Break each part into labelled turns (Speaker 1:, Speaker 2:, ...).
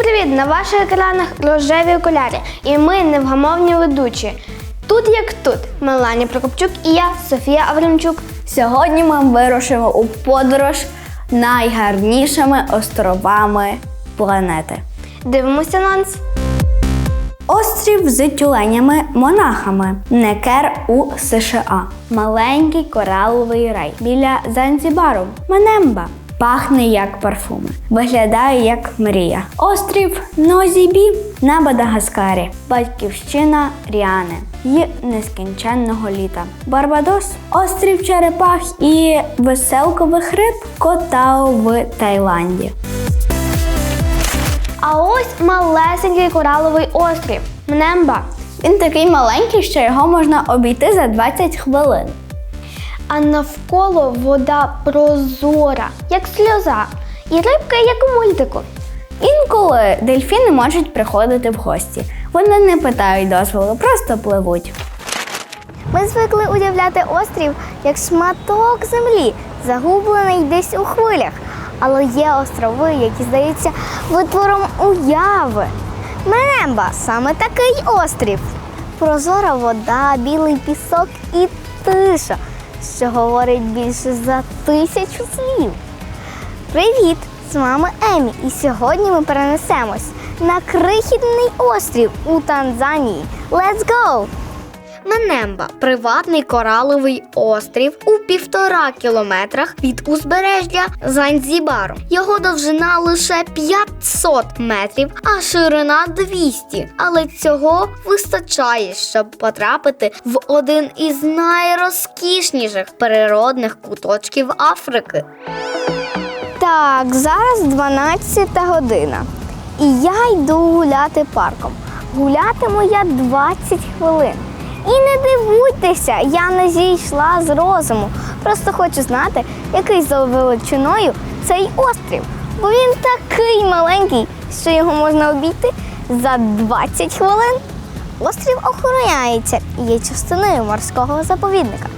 Speaker 1: Привіт-привіт! На ваших екранах рожеві окуляри. І ми невгамовні ведучі. Тут як тут, Мелані Прокопчук і я, Софія Авремчук.
Speaker 2: Сьогодні ми вирушимо у подорож найгарнішими островами планети.
Speaker 1: Дивимося анонс.
Speaker 2: Острів з тюленями монахами Некер у США. Маленький кораловий рай біля Занзібару. Манемба. Пахне як парфуми. Виглядає як мрія. Острів Нозібі на Мадагаскарі. Батьківщина Ріани. І нескінченного літа. Барбадос, острів Черепах і веселкових риб Котао в Таїланді.
Speaker 1: А ось малесенький кораловий острів Мнемба.
Speaker 2: Він такий маленький, що його можна обійти за 20 хвилин.
Speaker 1: А навколо вода прозора, як сльоза. І рибка, як у мультику.
Speaker 2: Інколи дельфіни можуть приходити в гості. Вони не питають дозволу, просто пливуть.
Speaker 1: Ми звикли уявляти острів як шматок землі, загублений десь у хвилях. Але є острови, які здаються витвором уяви. Менемба саме такий острів. Прозора вода, білий пісок і тиша, що говорить більше за тисячу слів. Привіт! З вами Емі, і сьогодні ми перенесемось на крихітний острів у Танзанії. Let's go! Менемба приватний кораловий острів у півтора кілометрах від узбережжя Занзібару. Його довжина лише 500 метрів, а ширина 200. Але цього вистачає, щоб потрапити в один із найрозкішніших природних куточків Африки. Так, зараз 12 година. І я йду гуляти парком. Гулятиму я 20 хвилин. І не дивуйтеся, я не зійшла з розуму. Просто хочу знати, який за величиною цей острів. Бо він такий маленький, що його можна обійти за 20 хвилин. Острів охороняється і є частиною морського заповідника.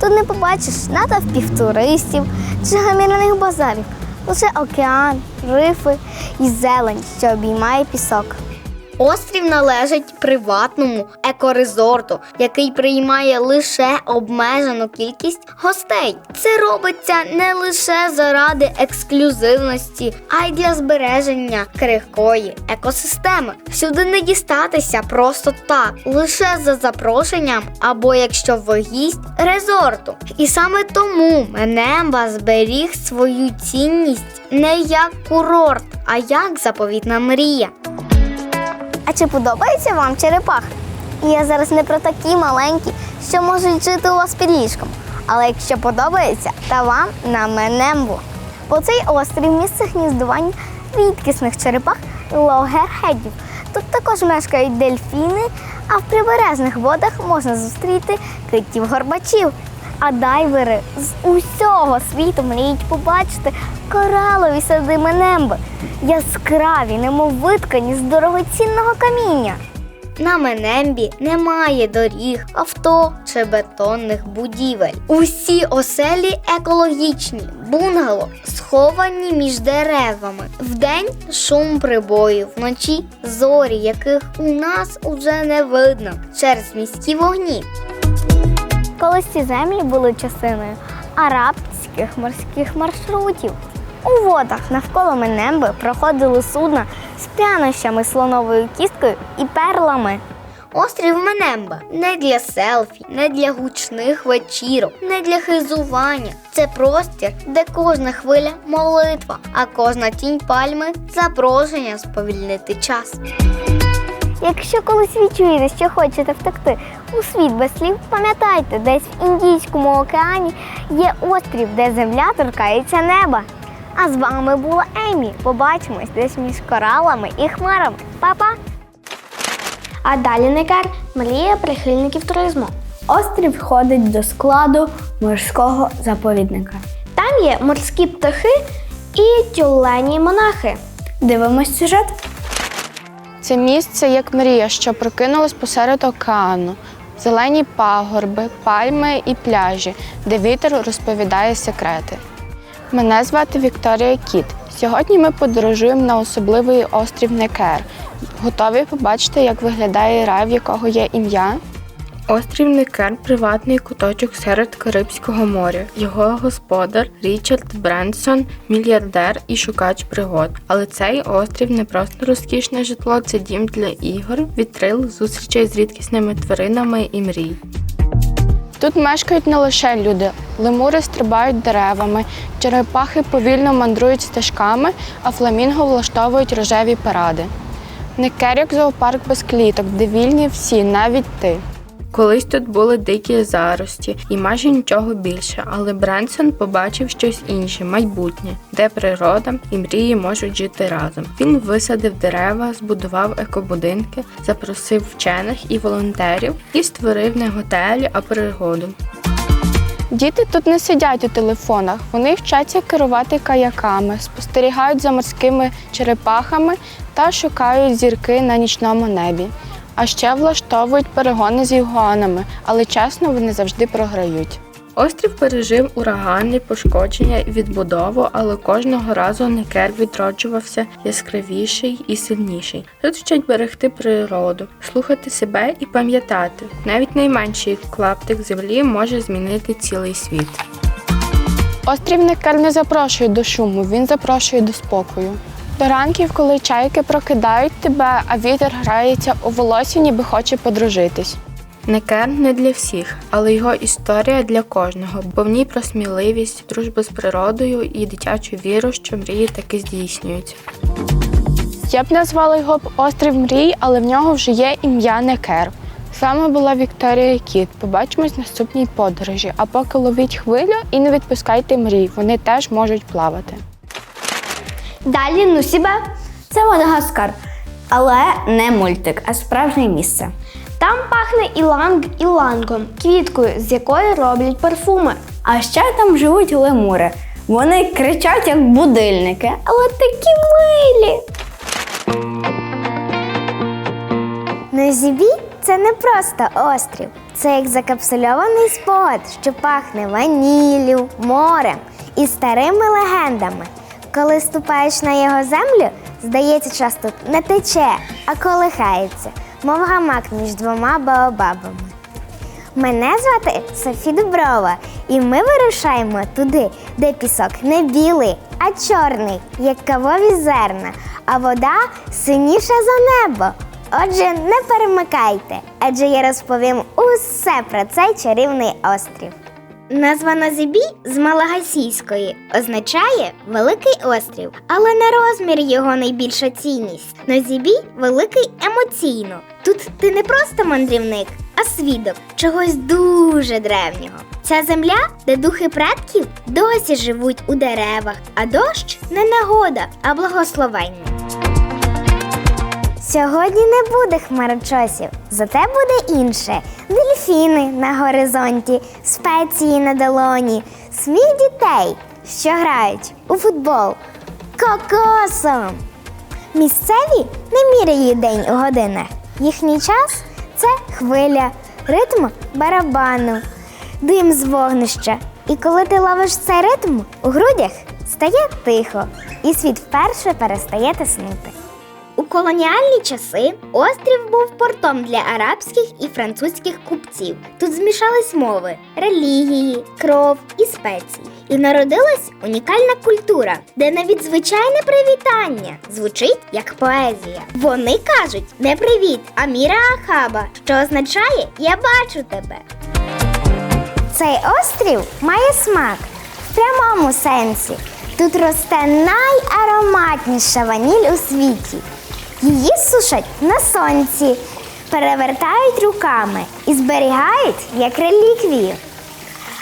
Speaker 1: Тут не побачиш натовпів туристів чи гамірних базарів. Лише океан, рифи і зелень, що обіймає пісок. Острів належить приватному екорезорту, який приймає лише обмежену кількість гостей. Це робиться не лише заради ексклюзивності, а й для збереження крихкої екосистеми. Сюди не дістатися просто так, лише за запрошенням, або якщо ви гість резорту. І саме тому Менемба зберіг свою цінність не як курорт, а як заповітна мрія. А чи подобається вам черепах? Я зараз не про такі маленькі, що можуть жити у вас під ліжком. Але якщо подобається, то вам на Менембу. Бо цей острів місце гніздування рідкісних черепах логерхедів. Тут також мешкають дельфіни, а в прибережних водах можна зустріти китів горбачів. А дайвери з усього світу мріють побачити коралові сади Менемби, яскраві, немов виткані з дорогоцінного каміння. На Менембі немає доріг, авто чи бетонних будівель. Усі оселі екологічні, бунгало сховані між деревами. Вдень шум прибою, вночі зорі, яких у нас уже не видно через міські вогні. Колись ці землі були частиною арабських морських маршрутів. У водах навколо Менемби проходили судна з прянощами, слоновою кісткою і перлами. Острів Менемба не для селфі, не для гучних вечірок, не для хизування. Це простір, де кожна хвиля молитва, а кожна тінь пальми запрошення сповільнити час. Якщо колись відчуєте, що хочете втекти у світ без слів, пам'ятайте, десь в Індійському океані є острів, де земля торкається неба. А з вами була Емі. Побачимось десь між коралами і хмарами. Па-па! А далі Некер мрія прихильників туризму.
Speaker 2: Острів входить до складу морського заповідника.
Speaker 1: Там є морські птахи і тюлені монахи.
Speaker 2: Дивимось сюжет.
Speaker 3: Це місце як мрія, що прокинулась посеред океану. Зелені пагорби, пальми і пляжі, де вітер розповідає секрети. Мене звати Вікторія Кіт. Сьогодні ми подорожуємо на особливий острів Некер. Готові побачити, як виглядає рай, в якого є ім'я? Острів Некер приватний куточок серед Карибського моря. Його господар Річард Бренсон, мільярдер і шукач пригод. Але цей острів не просто розкішне житло, це дім для ігор, вітрил, зустрічей з рідкісними тваринами і мрій. Тут мешкають не лише люди. Лемури стрибають деревами, черепахи повільно мандрують стежками, а фламінго влаштовують рожеві паради. Некер як зоопарк без кліток, де вільні всі, навіть ти. Колись тут були дикі зарості і майже нічого більше, але Бренсон побачив щось інше, майбутнє, де природа і мрії можуть жити разом. Він висадив дерева, збудував екобудинки, запросив вчених і волонтерів і створив не готелі, а пригоду. Діти тут не сидять у телефонах, вони вчаться керувати каяками, спостерігають за морськими черепахами та шукають зірки на нічному небі. А ще влаштовують перегони з ігуанами, але чесно, вони завжди програють. Острів пережив урагани, пошкодження і відбудову, але кожного разу Некер відроджувався яскравіший і сильніший. Тут вчать берегти природу, слухати себе і пам'ятати. Навіть найменший клаптик землі може змінити цілий світ. Острів Некер не запрошує до шуму, він запрошує до спокою. До ранків, коли чайки прокидають тебе, а вітер грається у волосі, ніби хоче подружитись. Некер не для всіх, але його історія для кожного, бо в ній про сміливість, дружбу з природою і дитячу віру, що мрії таки здійснюються. Я б назвала його б острів мрій, але в нього вже є ім'я Некер. З вами була Вікторія Кіт. Побачимось в наступній подорожі. А поки ловіть хвилю і не відпускайте мрій, вони теж можуть плавати.
Speaker 4: Далі ну себе.
Speaker 2: Це Мадагаскар, але не мультик, а справжнє місце.
Speaker 4: Там пахне іланг ілангом, квіткою, з якої роблять парфуми.
Speaker 2: А ще там живуть лемури. Вони кричать як будильники, але такі милі.
Speaker 4: Нозібі це не просто острів, це як закапсульований спогад, що пахне ваніллю, морем і старими легендами. Коли ступаєш на його землю, здається, час тут не тече, а колихається, мов гамак між двома баобабами. Мене звати Софі Дуброва, і ми вирушаємо туди, де пісок не білий, а чорний, як кавові зерна, а вода синіша за небо. Отже, не перемикайте, адже я розповім усе про цей чарівний острів. Назва Назибі з малагасійської означає великий острів, але не розмір його найбільша цінність. Назібі великий емоційно. Тут ти не просто мандрівник, а свідок чогось дуже древнього. Ця земля, де духи предків досі живуть у деревах, а дощ не нагода, а благословення. Сьогодні не буде хмарочосів, зате буде інше. Дельфіни на горизонті, спеції на долоні, сміх дітей, що грають у футбол кокосом. Місцеві не міряють день у годинах. Їхній час це хвиля, ритм барабану, дим з вогнища. І коли ти ловиш цей ритм, у грудях стає тихо, і світ вперше перестає тиснути. Колоніальні часи острів був портом для арабських і французьких купців. Тут змішались мови, релігії, кров і спеції. І народилась унікальна культура, де навіть звичайне привітання звучить як поезія. Вони кажуть не привіт, а міра ахаба, що означає я бачу тебе. Цей острів має смак в прямому сенсі. Тут росте найароматніша ваніль у світі. Її сушать на сонці, перевертають руками і зберігають як реліквію.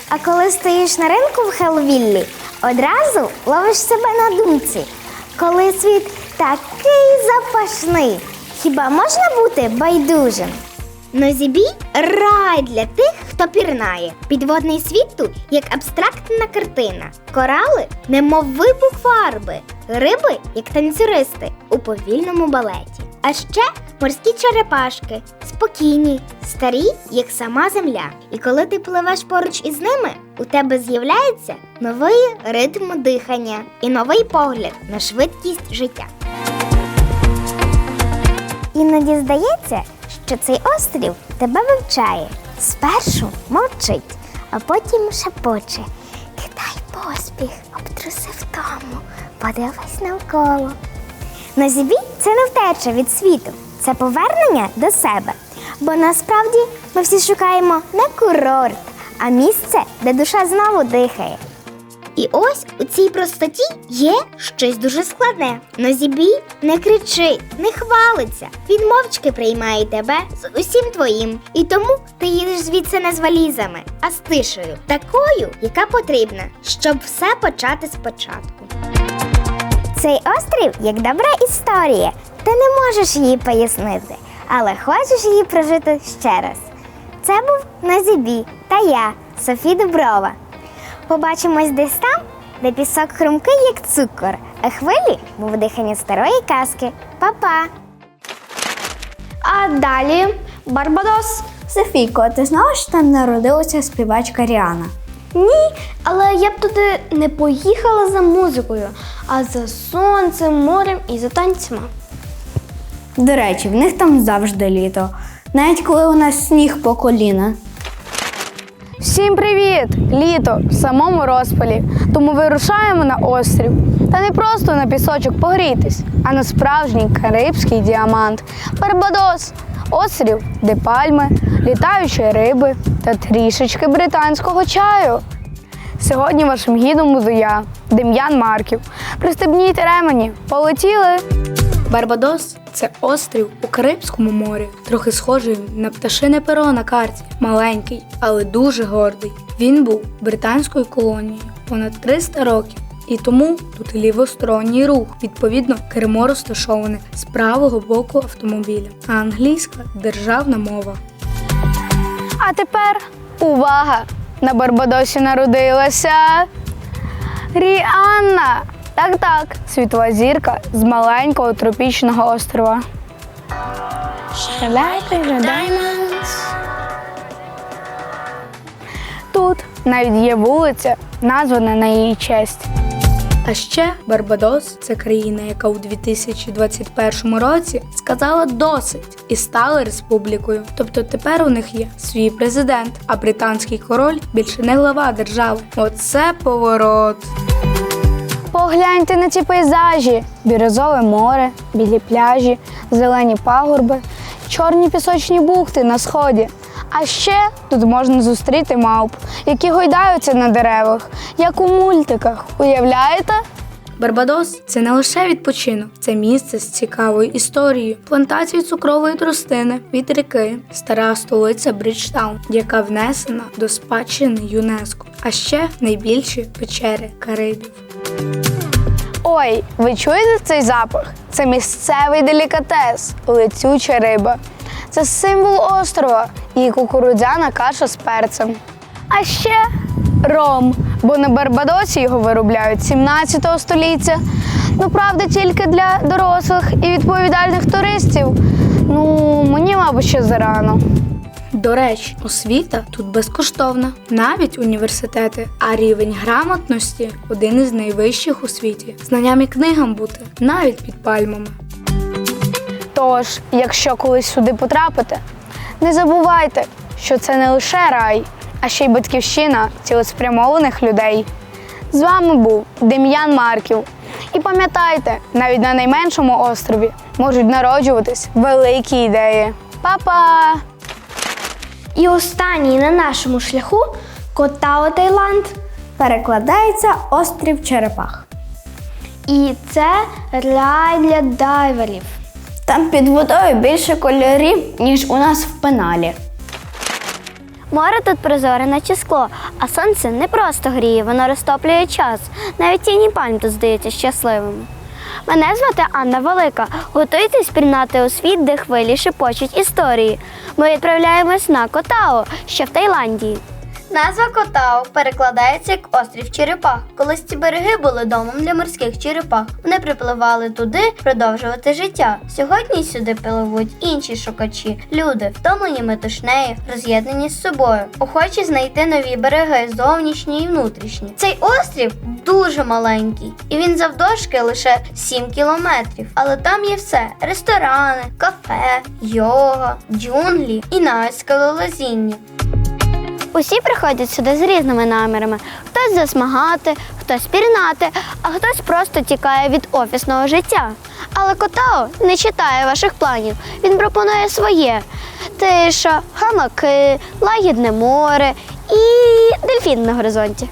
Speaker 4: А коли стоїш на ринку в Хелвіллі, одразу ловиш себе на думці, коли світ такий запашний. Хіба можна бути байдужим? Нозібі рай для тих, хто пірнає. Підводний світ тут як абстрактна картина. Корали, немов вибух фарби, риби, як танцюристи у повільному балеті. А ще морські черепашки, спокійні, старі, як сама земля. І коли ти пливеш поруч із ними, у тебе з'являється новий ритм дихання і новий погляд на швидкість життя. Іноді здається, що цей острів тебе вивчає. Спершу мовчить, а потім шепоче. Кидай поспіх, обтруси втому, подивись навколо. На зібі це не втеча від світу, це повернення до себе. Бо насправді ми всі шукаємо не курорт, а місце, де душа знову дихає. І ось у цій простоті є щось дуже складне. Нозібі не кричить, не хвалиться. Він мовчки приймає тебе з усім твоїм. І тому ти їдеш звідси не з валізами, а з тишею, такою, яка потрібна, щоб все почати спочатку. Цей острів як добра історія. Ти не можеш її пояснити, але хочеш її прожити ще раз. Це був Назібі та я, Софі Дуброва. Побачимось десь там, де пісок хрумкий, як цукор, а хвилі, мов дихання старої казки. Па-па!
Speaker 2: А далі Барбадос. Софійко, ти знала, що там народилася співачка Ріана?
Speaker 5: Ні, але я б туди не поїхала за музикою, а за сонцем, морем і за танцями.
Speaker 2: До речі, в них там завжди літо, навіть коли у нас сніг по коліна.
Speaker 6: Всім привіт! Літо в самому розпалі. Тому вирушаємо на острів. Та не просто на пісочок погрітись, а на справжній карибський діамант. Барбадос острів, де пальми, літаючі риби та трішечки британського чаю. Сьогодні вашим гідом буду я, Дем'ян Марків. Пристебніть ремені, полетіли!
Speaker 7: Барбадос це острів у Карибському морі, трохи схожий на пташине перо на карті. Маленький, але дуже гордий. Він був британською колонією понад 300 років. І тому тут лівосторонній рух. Відповідно, кермо розташоване з правого боку автомобіля, а англійська державна мова.
Speaker 6: А тепер увага! На Барбадосі народилася Ріанна. Так, так, світова зірка з маленького тропічного острова. Тут навіть є вулиця, названа на її честь.
Speaker 7: А ще Барбадос це країна, яка у 2021 році сказала досить і стала республікою. Тобто тепер у них є свій президент, а британський король більше не глава держави. Оце поворот.
Speaker 6: Погляньте на ці пейзажі: бірюзове море, білі пляжі, зелені пагорби, чорні пісочні бухти на сході. А ще тут можна зустріти мавп, які гойдаються на деревах, як у мультиках. Уявляєте?
Speaker 7: Барбадос це не лише відпочинок, це місце з цікавою історією, плантації цукрової тростини від ріки, стара столиця Бриджтаун, яка внесена до спадщини ЮНЕСКО, а ще найбільші печери Карибів.
Speaker 6: Ой, ви чуєте цей запах? Це місцевий делікатес, летюча риба. Це символ острова і кукурудзяна каша з перцем. А ще ром, бо на Барбадосі його виробляють 17 століття. Ну, правда, тільки для дорослих і відповідальних туристів. Ну, мені, мабуть, ще зарано.
Speaker 7: До речі, освіта тут безкоштовна, навіть університети, а рівень грамотності один із найвищих у світі. Знанням і книгам бути навіть під пальмами.
Speaker 6: Тож, якщо колись сюди потрапите, не забувайте, що це не лише рай, а ще й батьківщина цілеспрямованих людей. З вами був Дем'ян Марків. І пам'ятайте, навіть на найменшому острові можуть народжуватись великі ідеї. Па-па!
Speaker 5: І останній на нашому шляху Котао Таїланд.
Speaker 2: Перекладається острів Черепах.
Speaker 5: І це рай для дайверів.
Speaker 2: Там під водою більше кольорів, ніж у нас в пеналі.
Speaker 4: Море тут прозоре, наче скло, а сонце не просто гріє, воно розтоплює час. Навіть тіні пальм тут здаються щасливими. Мене звати Анна Велика. Готуйтесь пірнати у світ, де хвилі шепочуть історії. Ми відправляємось на Котао, що в Таїланді.
Speaker 5: Назва Котау перекладається як острів черепах. Колись ці береги були домом для морських черепах. Вони припливали туди продовжувати життя. Сьогодні сюди пливуть інші шукачі, люди, втомлені метушнею, роз'єднані з собою, охочі знайти нові береги, зовнішні і внутрішні. Цей острів дуже маленький, і він завдовжки лише 7 кілометрів. Але там є все: ресторани, кафе, йога, джунглі і навіть скалолазіння.
Speaker 8: Усі приходять сюди з різними намірами: хтось засмагати, хтось пірнати, а хтось просто тікає від офісного життя. Але Котао не читає ваших планів. Він пропонує своє: тиша, гамаки, лагідне море і дельфін на горизонті.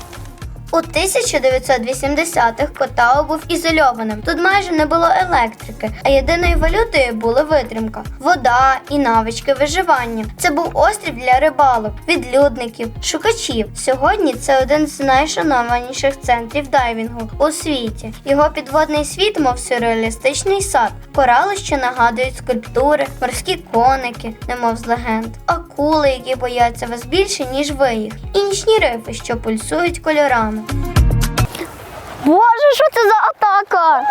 Speaker 5: У 1980-х Котао був ізольованим. Тут майже не було електрики, а єдиною валютою була витримка, вода і навички виживання. Це був острів для рибалок, відлюдників, шукачів. Сьогодні це один з найшанованіших центрів дайвінгу у світі. Його підводний світ, мов сюрреалістичний сад, корали, що нагадують скульптури, морські коники, немов з легенд, акули, які бояться вас більше, ніж ви їх, і нічні рифи, що пульсують кольорами.
Speaker 8: Боже, що це за атака?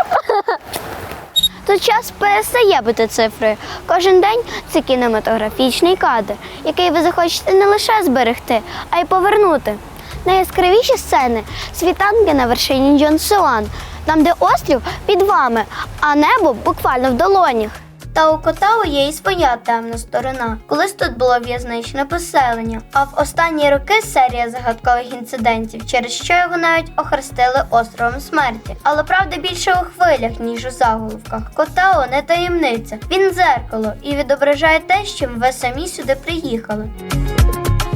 Speaker 8: Тут час перестає бути цифрою. Кожен день це кінематографічний кадр, який ви захочете не лише зберегти, а й повернути. Найяскравіші сцени світанки на вершині Джонсуан, там, де острів під вами, а небо буквально в долонях.
Speaker 5: Та у Котау є і своя темна сторона. Колись тут було в'язничне поселення, а в останні роки серія загадкових інцидентів, через що його навіть охрестили островом смерті. Але правда більше у хвилях, ніж у заголовках. Котау не таємниця, він дзеркало і відображає те, з чим ви самі сюди приїхали.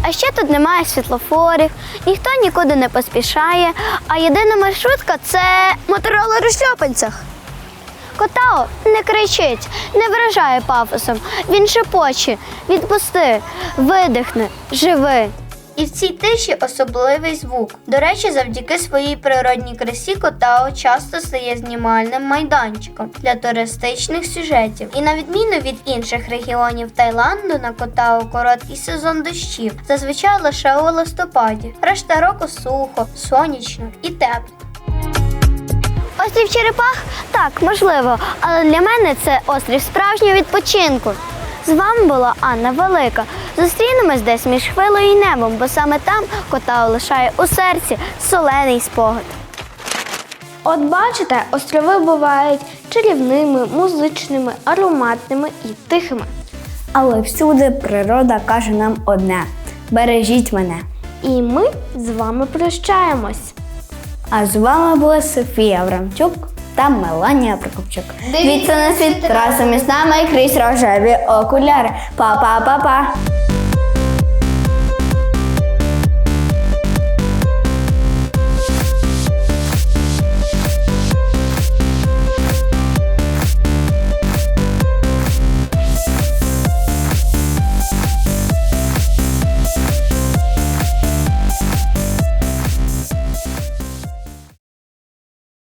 Speaker 8: А ще тут немає світлофорів, ніхто нікуди не поспішає, а єдина маршрутка це моторолер у шльопанцях. Котао не кричить, не виражає пафосом. Він шепоче, відпусти, видихни, живи.
Speaker 5: І в цій тиші особливий звук. До речі, завдяки своїй природній красі Котао часто стає знімальним майданчиком для туристичних сюжетів. І на відміну від інших регіонів Таїланду на Котао короткий сезон дощів, зазвичай лише у листопаді. Решта року сухо, сонячно і тепло.
Speaker 8: Острів Черепах? Так, можливо, але для мене це острів справжнього відпочинку. З вами була Анна Велика. Зустрінемось десь між хвилою і небом, бо саме там Котао лишає у серці солений спогад.
Speaker 2: От бачите, острови бувають чарівними, музичними, ароматними і тихими. Але всюди природа каже нам одне: бережіть мене.
Speaker 8: І ми з вами прощаємось.
Speaker 2: А з вами була Софія Аврамчук та Меланія Прокопчук. Дивіться на світ разом із нами крізь рожеві окуляри. Па-па-па-па!